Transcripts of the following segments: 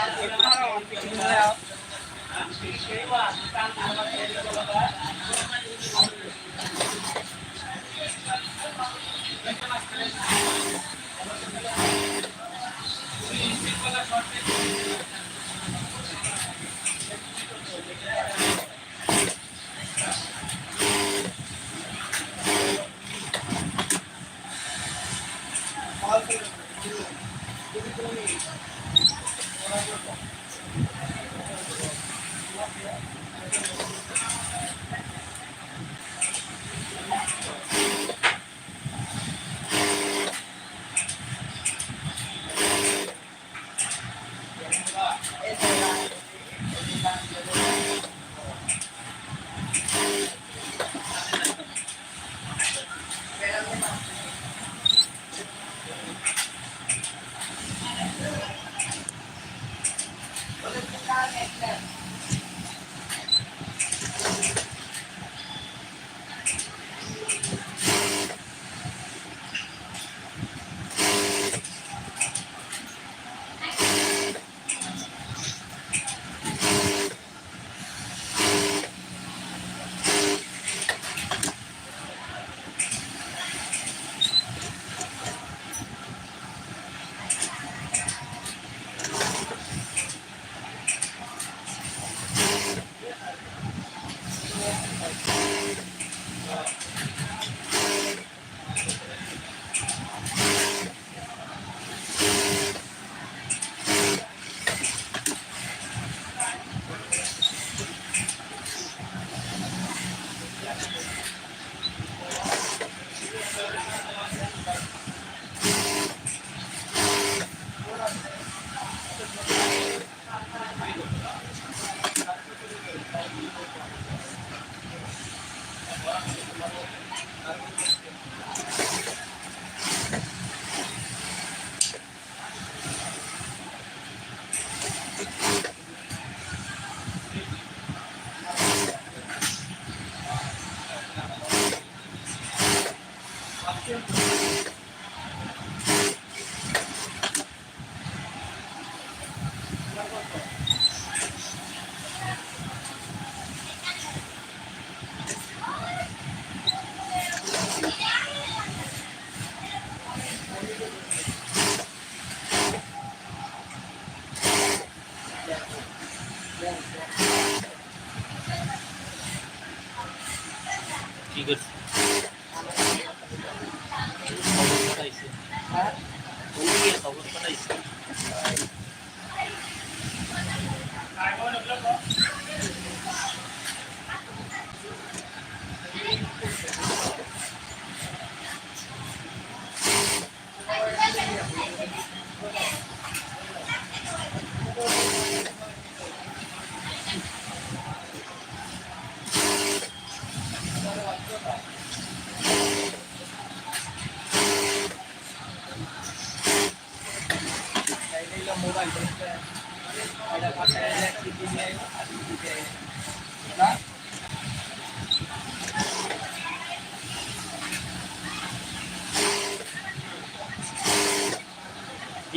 কি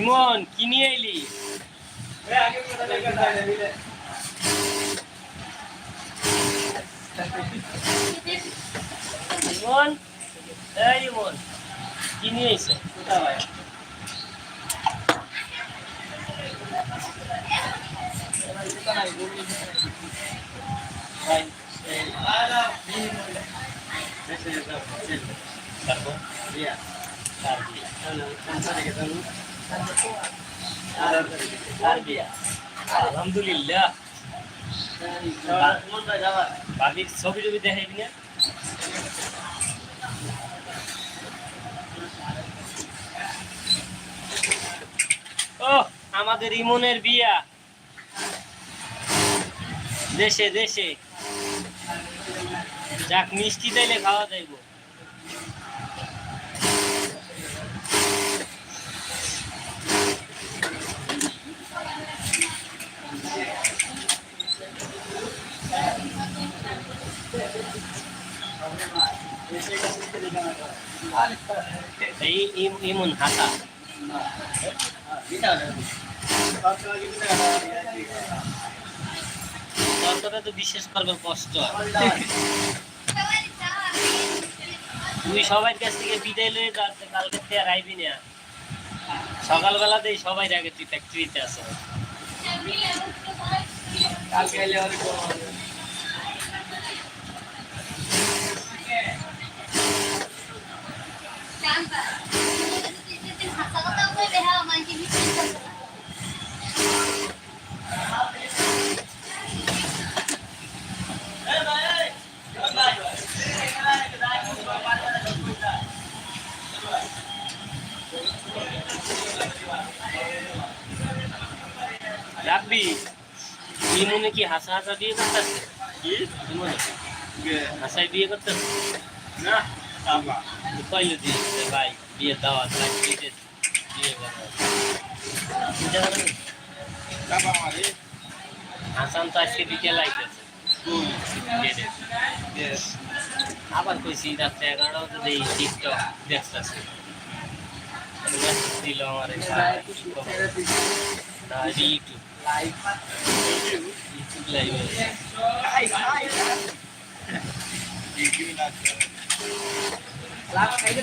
ইমন কি নিয়ে এলি ইমন এই ইমন কি নিয়ে এসে তারপর ছবি টবি ও আমাদের ইমনের বিয়া। দেশে দেশে। যাক মিষ্টি দিলে খাওয়া যাইব এই ইম- ইমন হাতা ততটা তো বিশ্বাস করবার কষ্ট। তুই সবার কাছ থেকে বিদায় লয়ে কাল- কালকে থেকে আইবি না। সকালবেলাতেই সবাই আগে তুই ফ্যাক্টরিতে আসো কালকে এলে অনেক রাখবি। ইমনে কি হাসা হাসা বিয়ে করতেছে? ইমনে। হাসাই বিয়ে করতেছে? না কইলো দিয়েছে ভাই বিয়ে দাওয়াত হাসান তো আজকে বিকেল আইতেছে। আবার কইছি রাত্রে এগারোটা তো দেই টিকটক দেখতেছে। দিল আমার ইউটিউব। লাইভ ইউটিউব লাইভে লাভ খাইতে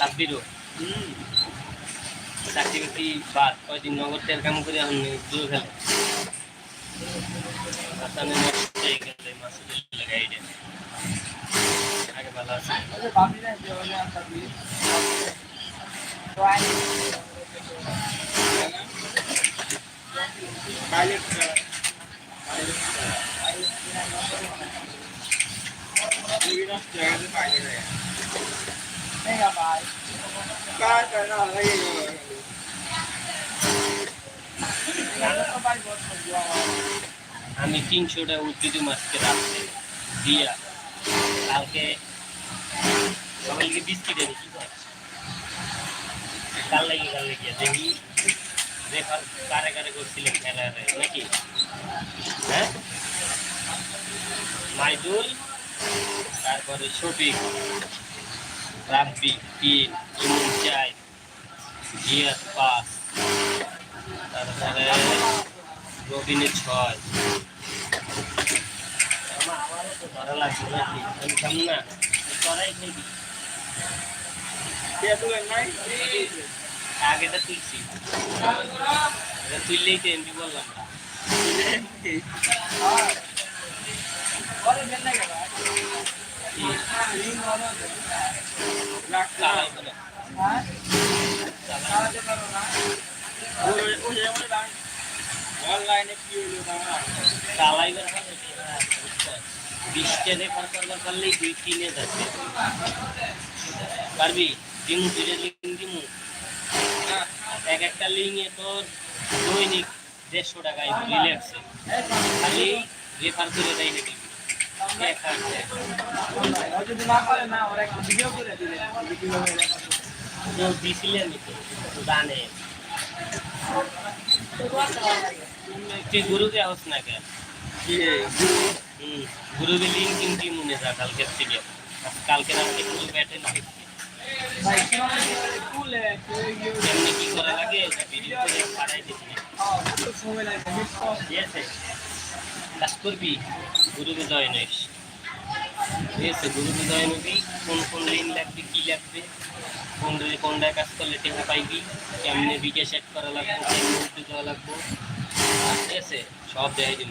সাব্বিরও। চাকরি বাকরি বাদ, কয়দিন নগদ তেল কাম করে এখন জুয়ো খেলে। হাসানে নষ্ট হয়ে গেলে মাসুদের লাগাই দেয় আগে ভালো আছে। পাইলট পাইলট আমি তিনশোটা উদ্ভিদি মাছকে রাখতে দিয়া কালকে সবাইকে বিস্কিট এনে কি কাল লাগে, কাল লাগিয়া দেখি। রেফার কারে কারে করছিলেন খেলার, নাকি? হ্যাঁ? মাইদুল, তারপরে শফিক। Рамбик, তিন দুই চার গিয়ার পাঁচ তারপরে রবিনে ছয় ধরা লাগছে নাকি আমি খাম না করাই খাইবি আগে তো তুলছি এটা তুললেই তো এমনি বললাম না চেনে পার করবার পারলেই দুই তিনে যাচ্ছে পারবি? ডিমু, দুইটা লিং ডিমু। এক একটা লিংয়ে তোর দৈনিক দেড়শো টাকায় রিল্যাক্সে খালি রেফার করে দেয় নাকি? দিছিলেন জানে তুই গুরুকে হোস না কেন? যা থেকে আচ্ছা, করা লাগে ভিডিও দিচ্ছি। কাজ করবি? ঠিক আছে কোন কোন লিঙ্ক লাগবে, কি লাগবে? কোন কোনটায় কাজ করলে টেকা পাইবি? কেমনি বিকে সেট করা লাগবে, কেমনি দেওয়া লাগবে? ঠিক আছে, সব দেয় দিন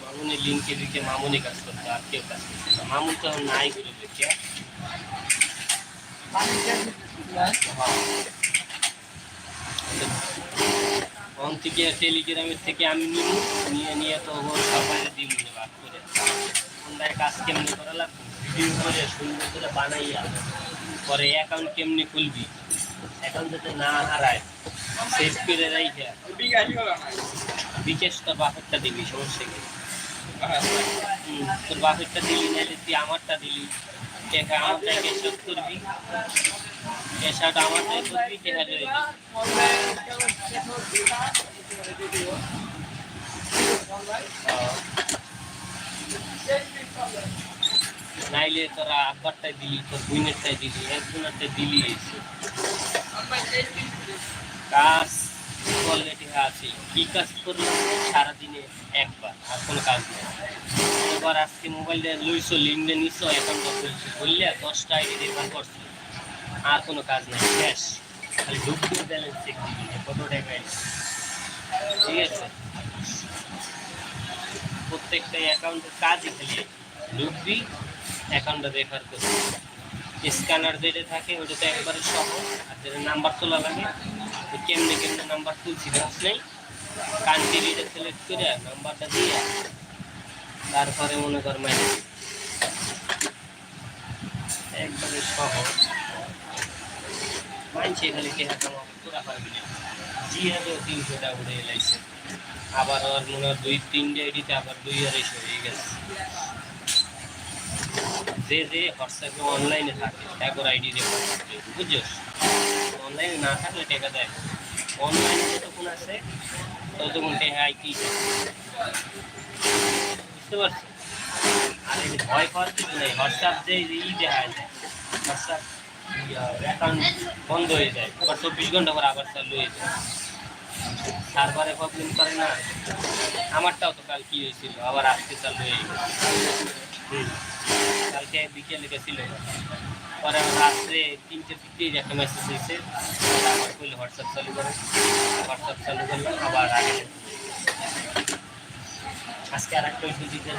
মামুনে লিঙ্কে দিকে মামুনে কাজ করতো, আর কেউ কাজ মামুন তো নাই করে দেখে থেকে টেলিগ্রামের থেকে আমি নিব, নিয়ে নিয়ে তো সবাই ভাগ করে। কাজ কেমনি করা লাগবে? করে, সুন্দর করে বানাইয়া, পরে অ্যাকাউন্ট কেমনি খুলবি? অ্যাকাউন্ট যাতে না হারায় সেভ করে রাইখা। বিকেশটা বাপেরটা দিবি, সমস্যা কি? তোর বাপেরটা দিলি নাহলে তুই আমারটা দিলি। টাকা করবি। আউট আমারটাই করবি, টাকা নাইলে তোরা আব্বারটাই দিলি, তোর বুইনেরটাই দিলি একজনেরটাই দিলি। কাজ কোয়ালিটি আছে, কি কাজ করলাম সারাদিনে একবার, আর কোনো কাজ নেই। এবার আজকে মোবাইলটা লইছো লিঙ্কে নিছো অ্যাকাউন্ট খুলছো বললে দশটা আইডি রেফার করছ। আর কোনো কাজ নেই ক্যাশ খালি ঢুকবি ব্যালেন্স চেক দিবি কত টাকা ঠিক আছে? প্রত্যেকটা অ্যাকাউন্টের কাজই খালি ঢুকবি অ্যাকাউন্টটা রেফার করবি। স্ক্যানার যেটা থাকে ওটা তো একবারে সহজ আর যেটা নাম্বার তোলা লাগে কেমনে কেমনে নাম্বার তুলছি বুঝ নেই কান্ট্রিটা সিলেক্ট করে নাম্বারটা দিয়ে তারপরে মনে কর মাইনে একবারে সহজ। মানছে খালি টেহা কামা জি হাজার তিনশো টাকা উঠে আবার মনে হয় দুই তিনটে আইডিতে আবার দুই আড়াইশো হয়ে গেছে। যে যে হোয়াটসঅ্যাপে অনলাইনে থাকে ট্যাগর আইডি করতে বুঝছিস অনলাইনে না থাকলে টাকা দেয়। অনলাইনে যতক্ষণ আছে ততক্ষণ টাকা আইটি বুঝতে পারছি? আর এই ভয় পাওয়ার কিছু হোয়াটসঅ্যাপ যে ই দেখা যায় হোয়াটসঅ্যাপ অ্যাকাউন্ট বন্ধ হয়ে যায়। আবার চব্বিশ ঘণ্টা পর আবার চালু হয়ে যায়। সার্ভারে প্রবলেম করে না। আমারটাও তো কাল কি হয়েছিল? আবার আজকে চালু হয়ে হুম। কালকে বিকেলে গেছিল পরে রাত্রে তিনটে দিকেই একটা মেসেজ দিয়েছে আবার করলে হোয়াটসঅ্যাপ চালু করে। হোয়াটসঅ্যাপ চালু করলাম আবার আগে আজকে আর একটা ওষুধ দিতে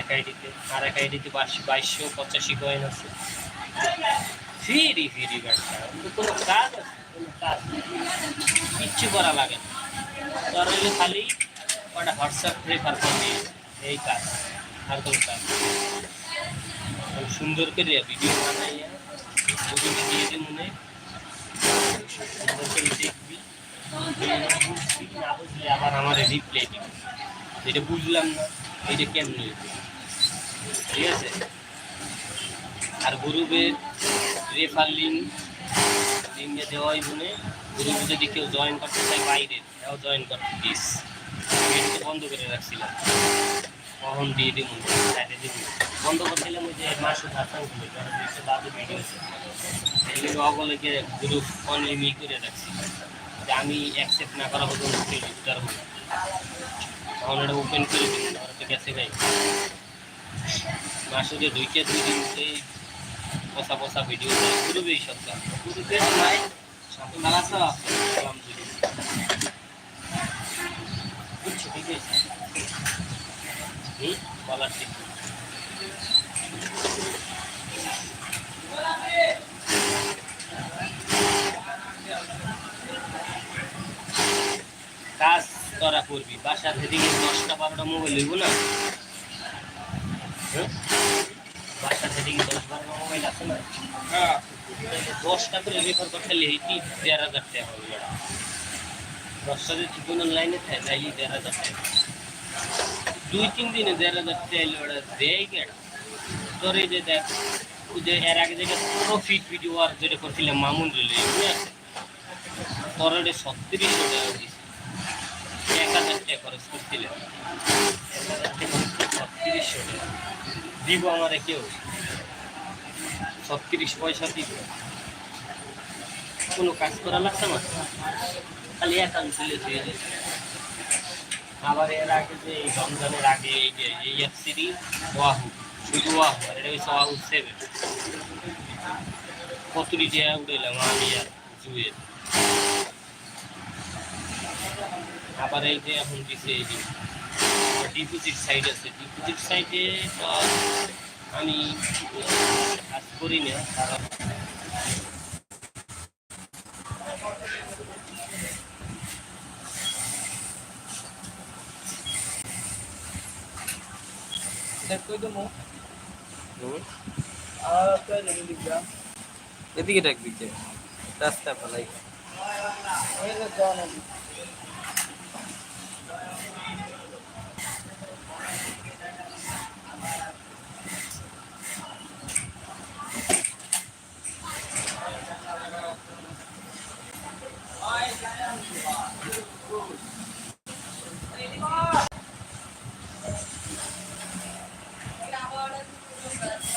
এক আইডিতে, আর এক আইডিতে বাইশশো পঁচাশি কয়েন আছে ফিরি ফিরি ব্যবসা কোনো কাজ আছে? কিচ্ছু করা লাগে না। তোর খালি ওটা হোয়াটসঅ্যাপ রেফার করবি, এই কাজ। আর কোনো কাজ সুন্দর করে ভিডিও বানাইয়া দিই মনে। করে আবার আমার রিপ্লাই দিবি। এটা বুঝলাম না, এটা কেমন ঠিক আছে? আর গ্রুপের রেফার লিঙ্ক লিঙ্কে দেওয়াই মনে। গ্রুপে যদি কেউ জয়েন করতে চায় বাইরে, তাও জয়েন করতে দিস বন্ধ করে রাখছিলাম। কখন দিয়ে দিব সাইডে দিব বন্ধ করছিলাম ওই যে মাসুদ হাসানগুলো যারা দিয়েছে বাদু ভিডিও এগুলো অগলকে গ্রুপ অনলি মি করে রাখছি। যে আমি অ্যাকসেপ্ট না করা পর্যন্ত পারব না। তখন ওটা ওপেন করে দিন ওরা তো গেছে ভাই। মাসুদে দুইটা দুই দিন এই পচা পচা ভিডিও দেয় গ্রুপেই কাজ। গ্রুপে নাই। আছো। আলহামদুলিল্লাহ। ঠিক আছে। বলার ঠিক নেই। কাজ করা করবি বাসা থেকে দশটা বারোটা মোবাইল হইব না হ্যাঁ? বাসা থেকে দশ বারোটা মোবাইল আছে না তাহলে দশটা করে রেফার করতে লেহি দেড় হাজার টাকা হবে। দশটা যদি কোনো লাইনে থাকে তাইলে দেড় হাজার টাকা দুই তিন দিনে দেড় হাজার এলে ওরা দেয় তোর এই যে দেখ যে এর আগে যেটা প্রফিট ভিডিও আর যেটা করছিলাম মামুন রিলে তোর ওটা ছত্রিশশো টাকা দিছে। এক হাজার টাকা খরচ করছিলাম। টাকা। দিব আমারে কেউ? পয়সা দিব। কোনো কাজ করা লাগছে না খালি খুলে দিয়ে দিচ্ছে আবার এর আগে যে এই রমজানের আগে এই যে এই এফসিডি ওয়াহু, শুধু ওয়াহু, আর এটা হচ্ছে ওয়াহু সেভেন কতটি টাকা উঠেলাম আমি আর জুয়ের। আবার এই যে এখন দিছে এই যে ডিপোজিট সাইড আছে। ডিপোজিট সাইডে আমি কাজ করি না, কারণ এটা কই দেবো এদিকে ডাক যে রাস্তা ফেলাই